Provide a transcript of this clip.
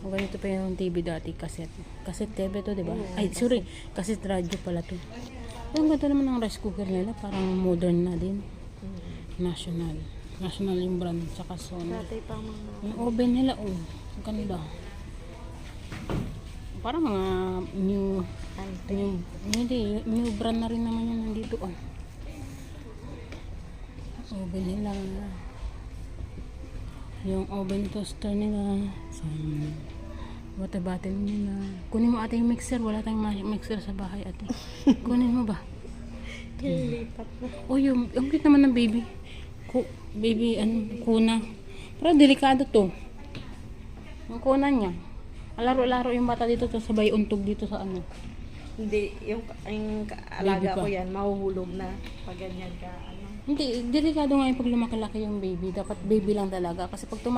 O, ganito pa yung TV dati, cassette. Cassette TV to, di ba? Ay, sorry. Cassette radio pala to. Ang ganda naman ng rice cooker nila. Parang modern na din. National. National yung brand. Tsaka Sony. Dati pa mga... Yung oven nila, oh. Ang ganda. Parang mga new, new, hindi, new brand na rin naman yung nandito, oh. Oven nila. Yung oven toaster nila. So, water bottle nila. Kunin mo ate yung mixer. Wala tayong mixer sa bahay ate. Kunin mo ba? Lipat na. Oh, yung, ang cute naman ng baby. Ku, baby, ano, kuna. Pero delikado to. Yung kuna niya. Laro-laro yung bata dito, to sabay untog dito sa ano. Hindi, yung, yung alaga ko yan, mahuhulog na. Pag ganyan ka, ano. Hindi, delikado nga yung pag lumaki-laki yung baby. Dapat baby lang talaga. Kasi pag